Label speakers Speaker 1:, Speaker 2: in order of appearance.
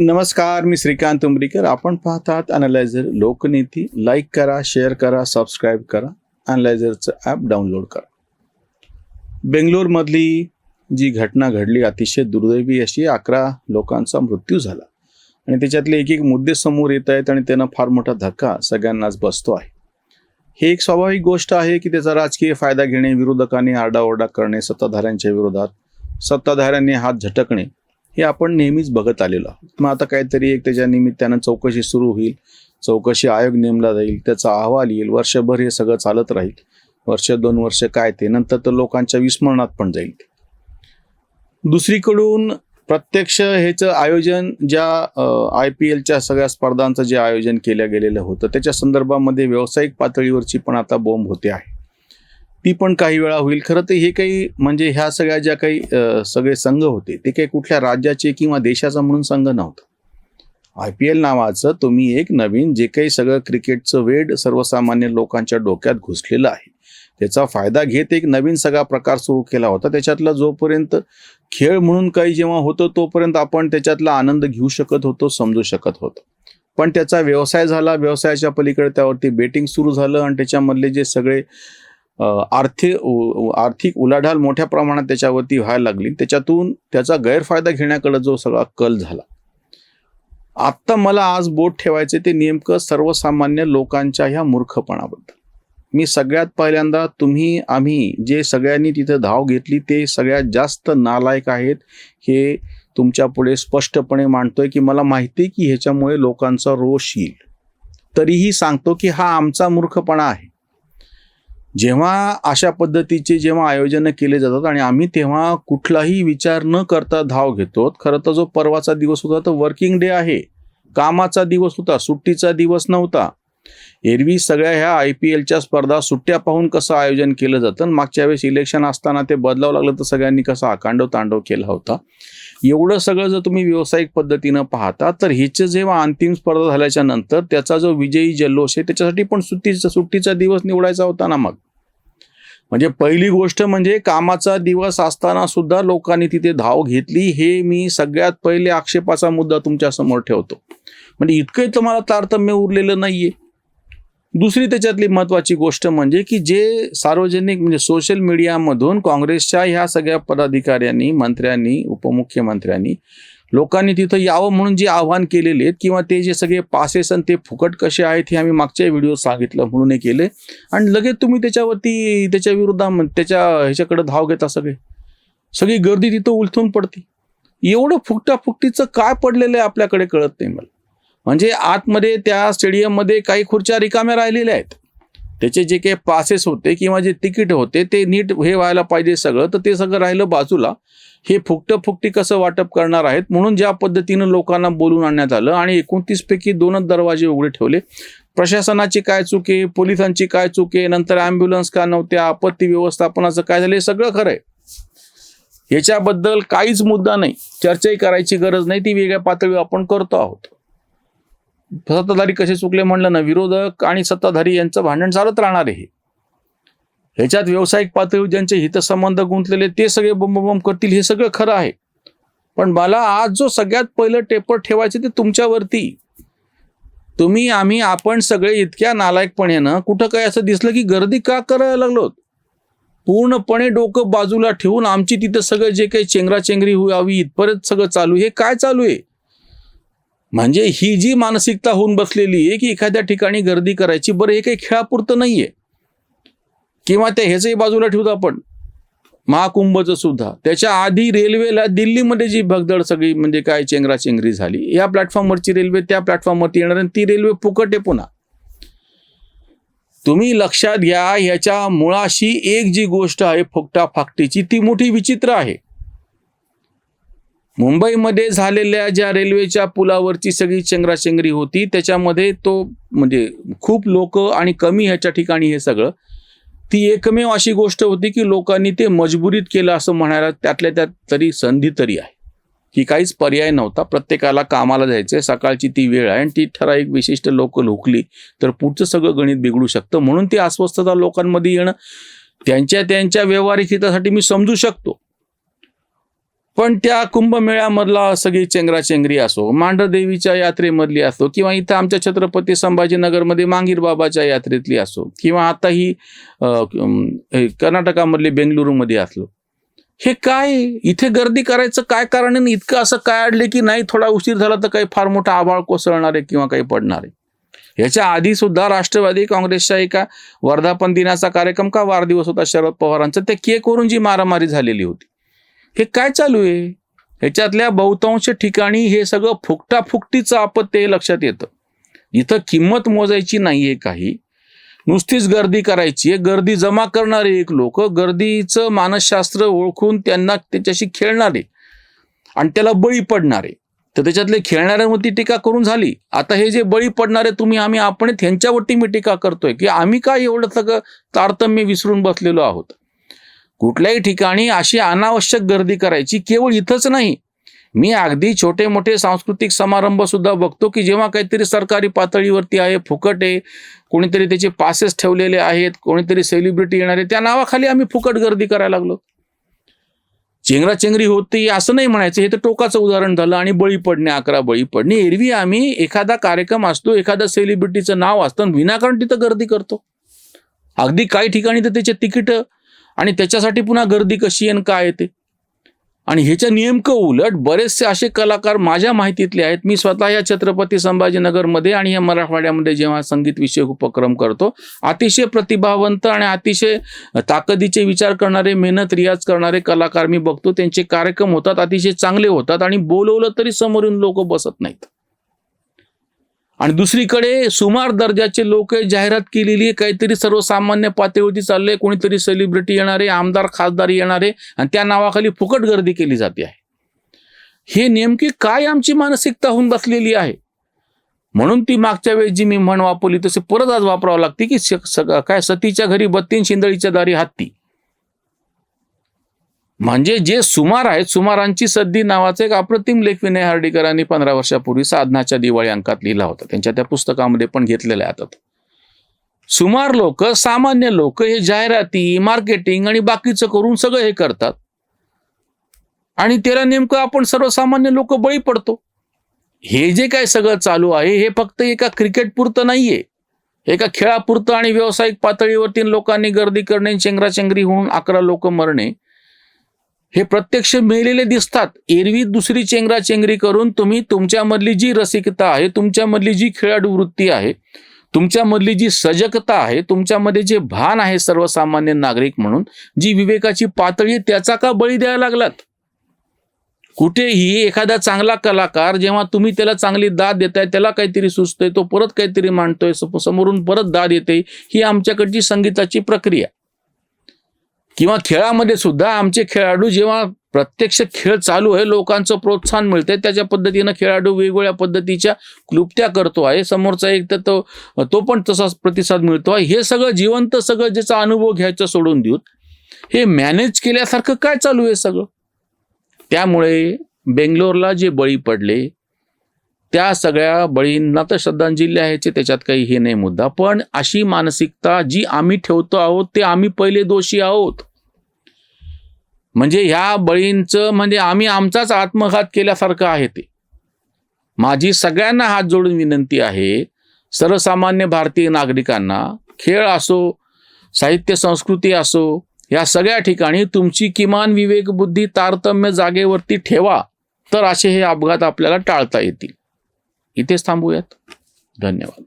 Speaker 1: नमस्कार मी श्रीकांत उमरीकर आपण पाहतात अनालायझर लोकनीती. लाईक करा शेअर करा सबस्क्राईब करा. अनालायझरचं ॲप डाउनलोड करा. बेंगलोरमधली जी घटना घडली अतिशय दुर्दैवी अशी अकरा लोकांचा मृत्यू झाला. आणि त्याच्यातले एक एक मुद्दे समोर येत आहेत आणि त्यांना फार मोठा धक्का सगळ्यांनाच बसतो आहे. हे एक स्वाभाविक गोष्ट आहे की त्याचा राजकीय फायदा घेणे विरोधकांनी आरडाओरडा करणे सत्ताधाऱ्यांच्या विरोधात सत्ताधाऱ्यांनी हात झटकणे हे आपण नेहमीच बघत आलेलो आहोत. मग आता काहीतरी एक त्याच्या निमित्तानं चौकशी सुरू होईल. चौकशी आयोग नेमला जाईल. त्याचा अहवाल येईल. वर्षभर हे सगळं चालत राहील. वर्ष दोन वर्ष काय ते. नंतर तर लोकांच्या विस्मरणात पण जाईल. दुसरीकडून प्रत्यक्ष ह्याचं आयोजन ज्या आय पी एलच्या सगळ्या स्पर्धांचं जे आयोजन केलं गेलेलं होतं त्याच्या संदर्भामध्ये व्यावसायिक पातळीवरची पण आता बोंब होते आहे. ती पण काही वेळा होईल. खरं तर हे काही म्हणजे ह्या सगळ्या ज्या काही सगळे संघ होते ते काही कुठल्या राज्याचे किंवा देशाचा म्हणून संघ नव्हता. आय पी एल नावाचं तुम्ही एक नवीन जे काही सगळं क्रिकेटचं वेड सर्वसामान्य लोकांच्या डोक्यात घुसलेलं आहे. त्याचा फायदा घेत एक नवीन सगळा प्रकार सुरू केला होता. त्याच्यातला जोपर्यंत खेळ म्हणून काही जेव्हा होतं तोपर्यंत आपण त्याच्यातला आनंद घेऊ शकत होतो समजू शकत होतो. पण त्याचा व्यवसाय झाला. व्यवसायाच्या पलीकडे त्यावरती बेटिंग सुरू झालं आणि त्याच्यामधले जे सगळे आर्थिक उ- आर्थिक उलाढाल मोठ्या प्रमाणात त्याच्यावरती व्हायला लागली. त्याच्यातून त्याचा गैरफायदा घेण्याकडे जो सगळा कल झाला. आत्ता मला आज बोट ठेवायचे ते नेमकं सर्वसामान्य लोकांच्या ह्या मूर्खपणाबद्दल. मी सगळ्यात पहिल्यांदा तुम्ही आम्ही जे सगळ्यांनी तिथं धाव घेतली ते सगळ्यात जास्त नालायक आहेत हे तुमच्यापुढे स्पष्टपणे मांडतोय की मला माहिती आहे की ह्याच्यामुळे लोकांचा रोष येईल. तरीही सांगतो की हा आमचा मूर्खपणा आहे. जेव्हा अशा पद्धतीचे जेव्हा आयोजनं केले जातात आणि आम्ही तेव्हा कुठलाही विचार न करता धाव घेतो खरं तर जो परवाचा दिवस होता तो वर्किंग डे आहे. कामाचा दिवस होता सुट्टीचा दिवस नव्हता. एरवी सगळ्या ह्या आय पी एलच्या स्पर्धा सुट्ट्या पाहून कसं आयोजन केलं जातं मागच्या वेळेस इलेक्शन असताना ते बदलावं लागलं तर सगळ्यांनी कसं आकांडव तांडव केला होता. एवढं सगळं जर तुम्ही व्यावसायिक पद्धतीनं पाहता तर ह्याचं जेव्हा अंतिम स्पर्धा झाल्याच्यानंतर त्याचा जो विजयी जल्लोष आहे त्याच्यासाठी पण सुट्टीचा सुट्टीचा दिवस निवडायचा होता ना मग. म्हणजे पहिली गोष्ट म्हणजे कामाचा दिवस असताना सुद्धा लोकांनी तिथे धाव घेतली हे मी सगळ्यात पहिले आक्षेपाचा मुद्दा तुमच्यासमोर ठेवतो. म्हणजे इतकंही तुम्हाला तारतम्य उरलेलं नाहीये. दुसरी त्याच्यातली महत्वाची गोष्ट म्हणजे की जे सार्वजनिक म्हणजे सोशल मीडियामधून काँग्रेसच्या ह्या सगळ्या पदाधिकाऱ्यांनी मंत्र्यांनी उपमुख्यमंत्र्यांनी लोकांनी तिथं यावं म्हणून जे आव्हान केलेले आहेत किंवा ते जे सगळे पासेस आणि ते फुकट कसे आहेत हे आम्ही मागच्या व्हिडिओ सांगितलं म्हणून हे केले. आणि लगेच तुम्ही त्याच्यावरती त्याच्या विरोधात त्याच्या ह्याच्याकडे धाव घेता सगळे. सगळी गर्दी तिथं उलथून पडते. एवढं फुकटा फुकटीचं काय पडलेलं आहे आपल्याकडे कळत नाही मला. म्हणजे आतमध्ये त्या स्टेडियममध्ये काही खुर्च्या रिकाम्या राहिलेल्या आहेत. त्याचे जे काही पासेस होते किंवा जे तिकीट होते ते नीट हे व्हायला पाहिजे सगळं. तर ते सगळं राहिलं बाजूला. हे फुकटं फुकटी कसं वाटप करणार आहेत? म्हणून ज्या पद्धतीनं लोकांना बोलून आणण्यात आलं आणि एकोणतीस पैकी दोनच दरवाजे उघडे ठेवले. प्रशासनाची काय चुके पोलिसांची काय चुके नंतर ॲम्ब्युलन्स का नव्हत्या आपत्ती व्यवस्थापनाचं काय झालं? हे सगळं खरं आहे. याच्याबद्दल काहीच मुद्दा नाही. चर्चाही करायची गरज नाही. ती वेगळ्या पातळीवर आपण करतो आहोत. सत्ताधारी कसे चुकले म्हणलं ना विरोधक आणि सत्ताधारी यांचं भांडण चालत राहणार आहे. ह्याच्यात व्यावसायिक पातळीवर ज्यांचे हितसंबंध गुंतलेले ते सगळे बंब करतील हे सगळं खरं आहे. पण मला आज जो सगळ्यात पहिलं टेपर ठेवायचं ते तुमच्यावरती. तुम्ही आम्ही आपण सगळे इतक्या नालायकपणेनं कुठं काय असं दिसलं की गर्दी का करायला लागलो पूर्णपणे डोकं बाजूला ठेवून आमची तिथं सगळं जे काही चेंगराचेंगरी व्हावी इथपर्यंत सगळं चालू हे काय चालू आहे? म्हणजे ही जी मानसिकता होऊन बसलेली आहे की एखाद्या ठिकाणी गर्दी करायची बरं हे काही खेळापुरतं नाहीये. किंवा त्या ह्याचंही बाजूला ठेवतो आपण. महाकुंभचं सुद्धा. त्याच्या आधी रेल्वेला दिल्लीमध्ये जी भगदड सगळी म्हणजे काय चेंगराचेंगरी झाली या प्लॅटफॉर्मवरची रेल्वे त्या प्लॅटफॉर्मवरती येणार आणि ती रेल्वे फुकट आहे पुन्हा. तुम्ही लक्षात घ्या याच्या मुळाशी एक जी गोष्ट आहे फुकटा फाकटीची ती मोठी विचित्र आहे. मुंबईमध्ये झालेल्या ज्या रेल्वेच्या पुलावरची सगळी चेंगराचेंगरी होती त्याच्यामध्ये तो म्हणजे खूप लोक आणि कमी ह्याच्या ठिकाणी हे सगळं. ती एकमेव अशी गोष्ट होती की लोकांनी ते मजबुरीत केलं असं म्हणायला त्यातल्या त्यात तरी संधी तरी आहे. की काहीच पर्याय नव्हता प्रत्येकाला कामाला जायचंय सकाळची ती वेळ आहे आणि ती ठराविक विशिष्ट लोक हुकली तर पुढचं सगळं गणित बिघडू शकतं. म्हणून ती अस्वस्थता लोकांमध्ये येणं त्यांच्या त्यांच्या व्यवहारिक हितासाठी मी समजू शकतो. पण त्या कुंभमेळ्यामधला सगळी चेंगराचेंगरी असो मांढरदेवीच्या यात्रेमधली असो किंवा इथं आमच्या छत्रपती संभाजीनगरमध्ये मांगीर बाबाच्या यात्रेतली असो किंवा आता ही कर्नाटकामधली बेंगलुरूमध्ये असलो. हे काय इथे गर्दी करायचं काय कारण आहे? इतकं असं काय अडले की नाही थोडा उशीर झाला तर काही फार मोठा आभाळ कोसळणार आहे किंवा काही पडणार आहे? याच्या आधी सुद्धा राष्ट्रवादी काँग्रेसच्या एका वर्धापन दिनाचा कार्यक्रम का वाढदिवस होता शरद पवारांचा? त्या केकवरून जी मारामारी झालेली होती. हे काय चालू आहे? ह्याच्यातल्या बहुतांश ठिकाणी हे सगळं फुकटाफुकटीचं आपत्य लक्षात येतं. इथं किंमत मोजायची नाहीये काही. नुसतीच गर्दी करायची आहे. गर्दी जमा करणारे एक लोक गर्दीचं मानसशास्त्र ओळखून त्यांना त्याच्याशी खेळणारे आणि त्याला बळी पडणारे. तर त्याच्यातले खेळणाऱ्यांवरती टीका करून झाली. आता हे जे बळी पडणारे तुम्ही आम्ही आपण ह्यांच्यावरती मी टीका करतोय की आम्ही काय एवढं सगळं तारतम्य विसरून बसलेलो आहोत? कुठल्याही ठिकाणी अशी अनावश्यक गर्दी करायची केवळ इथंच नाही. मी अगदी छोटे मोठे सांस्कृतिक समारंभ सुद्धा बघतो की जेव्हा काहीतरी सरकारी पातळीवरती आहे फुकट आहे कोणीतरी त्याचे पासेस ठेवलेले आहेत कोणीतरी सेलिब्रिटी येणार आहे त्या नावाखाली आम्ही फुकट गर्दी करायला लागलो. चेंगराचेंगरी होती असं नाही म्हणायचं हे तर टोकाचं उदाहरण झालं आणि बळी पडणे अकरा बळी पडणे. एरवी आम्ही एखादा कार्यक्रम असतो एखादा सेलिब्रिटीचं नाव असतं आणि विनाकारण तिथं गर्दी करतो. अगदी काही ठिकाणी तर त्याचे तिकीट आणि त्याच्यासाठी पुन्हा गर्दी कशी आहे आणि काय येते आणि ह्याच्या नेमकं उलट बरेचसे असे कलाकार माझ्या माहितीतले आहेत. मी स्वतः या छत्रपती संभाजीनगरमध्ये आणि या मराठवाड्यामध्ये जेव्हा संगीत विषयक उपक्रम करतो अतिशय प्रतिभावंत आणि अतिशय ताकदीचे विचार करणारे मेहनत रियाज करणारे कलाकार मी बघतो. त्यांचे कार्यक्रम होतात अतिशय चांगले होतात आणि बोलवलं तरी समोरून लोक बसत नाहीत. आणि दुसरीकडे सुमार दर्जाचे लोक जाहिरात केलेली आहे. काहीतरी सर्वसामान्य पातळीवरती चाललंय. कोणीतरी सेलिब्रिटी येणारे आमदार खासदार येणारे आणि त्या नावाखाली फुकट गर्दी केली जाते आहे. हे नेमकी काय आमची मानसिकता होऊन बसलेली आहे? म्हणून ती मागच्या वेळेस जी मी म्हण वापरली तसे परत आज वापरावं लागते की काय सतीच्या घरी बत्तीन शिंदळीच्या दारी हत्ती. म्हणजे जे सुमार आहेत सुमारांची सद्दी नावाचा एक अप्रतिम लेख विनय हार्डीकरांनी पंधरा वर्षापूर्वी साधनाच्या दिवाळी अंकात लिहिला होता. त्यांच्या त्या पुस्तकामध्ये पण घेतलेल्या आहेत आता सुमार लोक सामान्य लोक हे जाहिराती मार्केटिंग आणि बाकीचं करून सगळं हे करतात. आणि त्याला नेमकं आपण सर्वसामान्य लोक बळी पडतो. हे जे काय सगळं चालू आहे हे फक्त एका क्रिकेट पुरतं नाहीये. एका खेळापुरतं आणि व्यावसायिक पातळीवरती लोकांनी गर्दी करणे चेंगराचेंगरी होऊन अकरा लोक मरणे हे प्रत्यक्ष मिळलेले दिसतात. एरवी दुसरी चेंगरा चेंगरी करून तुम्ही तुमच्यामधली जी रसिकता आहे तुमच्यामधली जी खेळाडू वृत्ती आहे तुमच्यामधली जी सजगता आहे तुमच्यामध्ये जे भान आहे सर्वसामान्य नागरिक म्हणून जी विवेकाची पातळी त्याचा का बळी द्यायला लागलात? कुठेही एखादा चांगला कलाकार जेव्हा तुम्ही त्याला चांगली दाद देताय त्याला काहीतरी सुचतंय तो परत काहीतरी मांडतोय समोरून परत दाद येते ही आमच्याकडची संगीताची प्रक्रिया. किंवा खेळामध्ये सुद्धा आमचे खेळाडू जेव्हा प्रत्यक्ष खेळ चालू आहे लोकांचं प्रोत्साहन मिळते त्याच्या पद्धतीनं खेळाडू वेगवेगळ्या पद्धतीच्या क्लुप्त्या करतो आहे. समोरचा एक तर तो तो पण तसाच प्रतिसाद मिळतो आहे. हे सगळं जिवंत सगळं ज्याचा अनुभव घ्यायचा सोडून देऊन हे मॅनेज केल्यासारखं काय चालू आहे सगळं? त्यामुळे बेंगलोरला जे बळी पडले त्या सगळ्या बळींना तर श्रद्धांजली आहे त्याच्यात काही हे नाही मुद्दा. पण अशी मानसिकता जी आम्ही ठेवतो आहोत ते आम्ही पहिले दोषी आहोत. म्हणजे ह्या बळींचं म्हणजे आम्ही आमचाच आत्मघात केल्यासारखं आहे ते. माझी सगळ्यांना हात जोडून विनंती आहे सर्वसामान्य भारतीय नागरिकांना खेळ असो साहित्य संस्कृती असो या सगळ्या ठिकाणी तुमची किमान विवेकबुद्धी तारतम्य जागेवरती ठेवा तर असे हे अपघात आपल्याला टाळता येतील. इथेच थांबूयात. धन्यवाद.